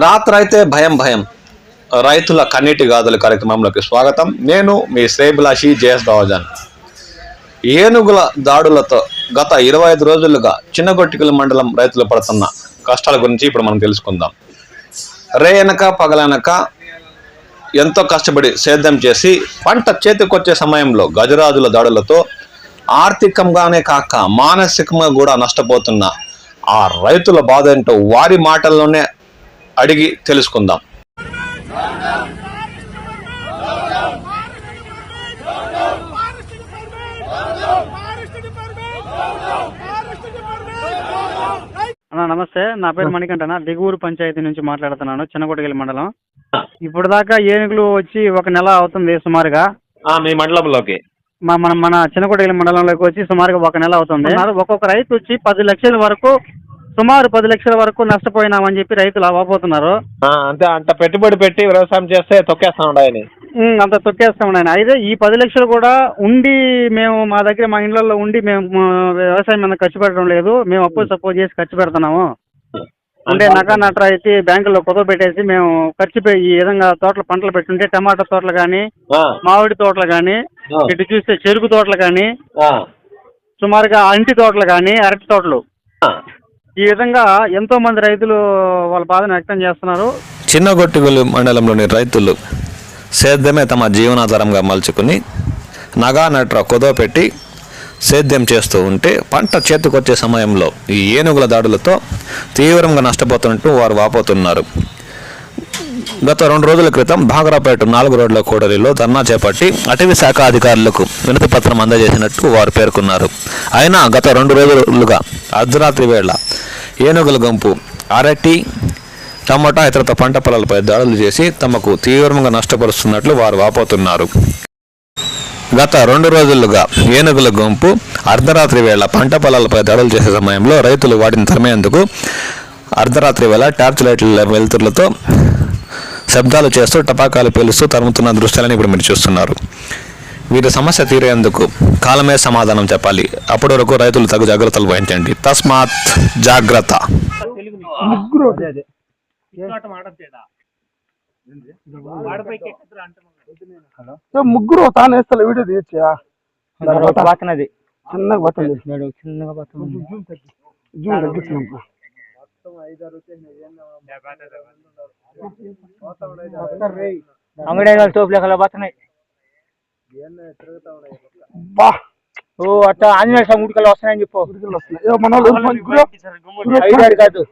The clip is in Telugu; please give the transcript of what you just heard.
రాత్రైతే భయం భయం. రైతుల కన్నీటి గాథల కార్యక్రమంలోకి స్వాగతం. నేను మీ శ్రేభిలాషి జేఎస్ బావజాన్. ఏనుగుల దాడులతో గత ఇరవై ఐదు రోజులుగా చిన్నగొట్టికల మండలం రైతులు పడుతున్న కష్టాల గురించి ఇప్పుడు మనం తెలుసుకుందాం. రేయనక పగలనక ఎంతో కష్టపడి సేద్యం చేసి పంట చేతికొచ్చే సమయంలో గజరాజుల దాడులతో ఆర్థికంగానే కాక మానసికంగా కూడా నష్టపోతున్న ఆ రైతుల బాధ ఏంటో వారి మాటల్లోనే అడిగి తెలుసుకుందాం. అన్న నమస్తే. నా పేరు మణికంఠన దిగువూరు పంచాయతీ నుంచి మాట్లాడుతున్నాను. చిన్నకొట్టగిలి మండలం. ఇప్పుడు దాకా ఏనుగులు వచ్చి ఒక నెల అవుతుంది సుమారుగా. మీ మండలంలోకి. మా మన మన చిన్నకొట్టగిలి మండలంలోకి వచ్చి సుమారుగా ఒక నెల అవుతుంది. ఒక్కొక్క రైతు వచ్చి పది లక్షల వరకు సుమారు పది లక్షల వరకు నష్టపోయినామని చెప్పి రైతులు అవ్వబోతున్నారు అంటే అంత పెట్టుబడి పెట్టి వ్యవసాయం చేస్తే తొక్కేస్తా ఉన్నాయని అంత తొక్కేస్తా ఉన్నాయి అయితే ఈ పది లక్షలు కూడా ఉండి మేము మా దగ్గర మా ఇండ్లలో ఉండి మేము వ్యవసాయం మీద ఖర్చు పెట్టడం లేదు. మేము అప్పు సపోజ్ చేసి ఖర్చు పెడుతున్నాము. ఉండే నకా నట్ర అయితే బ్యాంకులో కుదవ పెట్టేసి మేము ఖర్చు ఈ విధంగా తోటలు పంటలు పెట్టుంటే టమాటా తోటలు కానీ మామిడి తోటలు కానీ ఇటు చూస్తే చెరుకు తోటలు కానీ సుమారుగా అంటి తోటలు కానీ అరటి తోటలు. ఈ విధంగా ఎంతో మంది రైతులు వాళ్ళ బాధను వ్యక్తం చేస్తున్నారు. చిన్న గొట్టుగులు మండలంలోని రైతులు సేద్యమే తమ జీవనాధారంగా మలుచుకుని నగా నట్ర కుదవ పెట్టి సేద్యం చేస్తూ ఉంటే పంట చేతికొచ్చే సమయంలో ఈ ఏనుగుల దాడులతో తీవ్రంగా నష్టపోతున్నట్టు వారు వాపోతున్నారు. గత రెండు రోజుల క్రితం భాగరాపేట నాలుగు రోడ్ల కూడలిలో ధర్నా చేపట్టి అటవీ శాఖ అధికారులకు వినతి పత్రం అందజేసినట్టు వారు పేర్కొన్నారు. అయినా గత రెండు రోజులుగా అర్ధరాత్రి వేళ ఏనుగుల గుంపు అరటి టమాటా ఇతర పంట పొలాలపై దాడులు చేసి తమకు తీవ్రంగా నష్టపరుస్తున్నట్లు వారు వాపోతున్నారు. గత రెండు రోజులుగా ఏనుగుల గుంపు అర్ధరాత్రి వేళ పంట పొలాలపై దాడులు చేసే సమయంలో రైతులు వాటిని తరిమేందుకు అర్ధరాత్రి వేళ టార్చ్ లైట్ల వెలుతురులతో శబ్దాలు చేస్తూ టపాకాలు పేలుస్తూ తరుముతున్న దృశ్యాలను ఇప్పుడు మీరు చూస్తున్నారు. వీరి సమస్య తీరేందుకు కాలమే సమాధానం చెప్పాలి. అప్పటి వరకు రైతులు తగు జాగ్రత్తలు వహించండి. తస్మాత్ జాగ్రత్త. ముగ్గురు తాను వేస్తా వీడియో తీయచ్చా పక్కనది. చిన్నగా చిన్నగా జూమ్ తగ్గించినాం అంగడి తోపు లెక్కల పోతున్నాయి? బా! ఓ అట్లా ఆంజనేయ స్వామి గుడికల్లా వస్తున్నాయని చెప్పు. వస్తున్నాయి. కాదు.